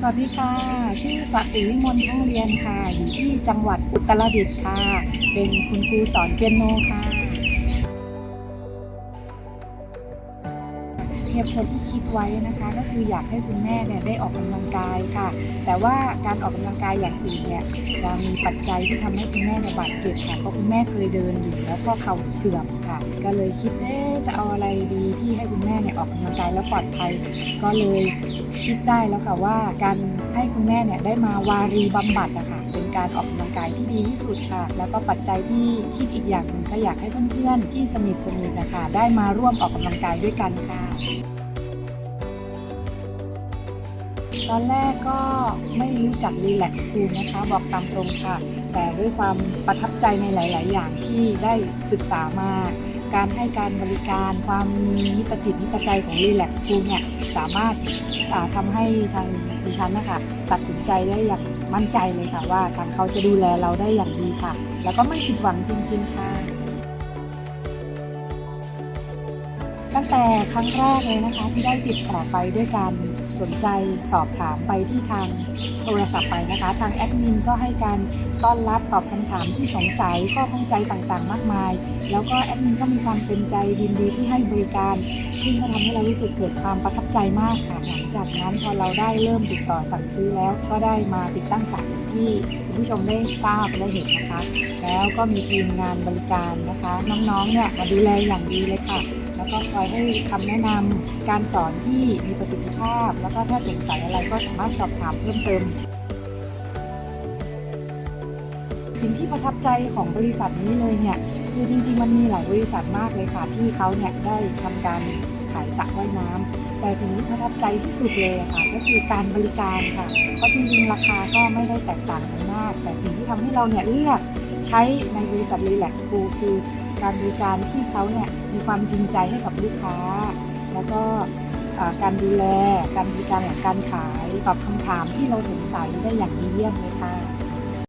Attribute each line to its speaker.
Speaker 1: สวัสดีค่ะ ชื่อสศิวิมลช่างเรียนค่ะ อยู่ที่จังหวัดอุตรดิตถ์ค่ะ เป็นคุณครูสอนเปียโนค่ะเหตุผลที่คิดไว้นะคะ ก็คืออยากให้คุณแม่เนี่ยได้ออกกำลังกายค่ะ แต่ว่าการออกกำลังกายอย่างอื่นเนี่ยจะมีปัจจัยที่ทำให้คุณแม่เนี่ยบาดเจ็บค่ะเพราะคุณแม่เคยเดินอยู่แล้วก็เข่าเสื่อมค่ะ ก็เลยคิดเอ๊จะเอาอะไร คุณแม่เนี่ยออกกำลังกายแล้วปลอดภัย ก็เลยคิดได้แล้วค่ะว่าการให้คุณแม่เนี่ยได้มาวารีบำบัดอะค่ะเป็นการออกกำลังกายที่ดีที่สุดค่ะ แล้วก็ปัจจัยที่คิดอีกอย่างหนึ่งก็อยากให้เพื่อนๆที่สนิทสนิทนะคะได้มาร่วมออกกำลังกายด้วยกันค่ะตอนแรกก็ไม่รู้จัก Relax School นะคะ บอกตามตรงค่ะ แต่ด้วยความประทับใจในหลาย ๆ อย่างที่ได้ศึกษามา การให้การบริการ ความมีนิตจิตนิตใจของ Relax School เนี่ยสามารถาทำให้ทางดิฉันนะคะตัดสินใจได้อย่างมั่นใจเลยค่ะว่าทางเขาจะดูแลเราได้อย่างดีค่ะ แล้วก็ไม่ผิดหวังจริง ๆ ค่ะ ตั้งแต่ครั้งแรกเลยนะคะ ที่ได้ติดต่อไปด้วยการสนใจสอบถามไปที่ทางโทรศัพท์ไปนะคะ ทางแอดมินก็ให้การต้อนรับตอบคำถามที่สงสัยข้อข้องใจต่างๆ มากมาย แล้วก็แอดมินก็มีความเต็มใจยินดีที่ให้บริการ ซึ่งก็ทำให้เรารู้สึกเกิดความประทับใจมากค่ะหลังจากนั้นพอเราได้เริ่มติดต่อสั่งซื้อแล้วก็ได้มาติดตั้งสายอย่างที่คุณผู้ชมได้ทราบได้เห็นนะคะ แล้วก็มีทีมงานบริการนะคะ น้องๆเนี่ยมาดูแลอย่างดีเลยค่ะ แล้วก็คอยให้คำแนะนำการสอนที่มีประสิทธิภาพ แล้วก็ถ้าสงสัยอะไรก็สามารถสอบถามเพิ่มเติม สิ่งที่ประทับใจของบริษัทนี้เลยเนี่ยคือจริงๆ มันมีหลายบริษัทมากเลยค่ะที่เขาเนี่ยได้ทำการขายสระว่ายน้ำแต่สิ่งที่ประทับใจที่สุดเลยค่ะ ก็คือการบริการค่ะเพราะจริงๆ ราคาก็ไม่ได้แตกต่างกันมาก แต่สิ่งที่ทำให้เราเนี่ยเลือกใช้ในบริษัท Relax School คือ การบริการที่เขาเนี่ยมีความจริงใจให้กับลูกค้า แล้วก็การดูแล การบริการหลังการขายตอบคำถามที่เราสงสัยได้อย่างดีเยี่ยมเลยค่ะ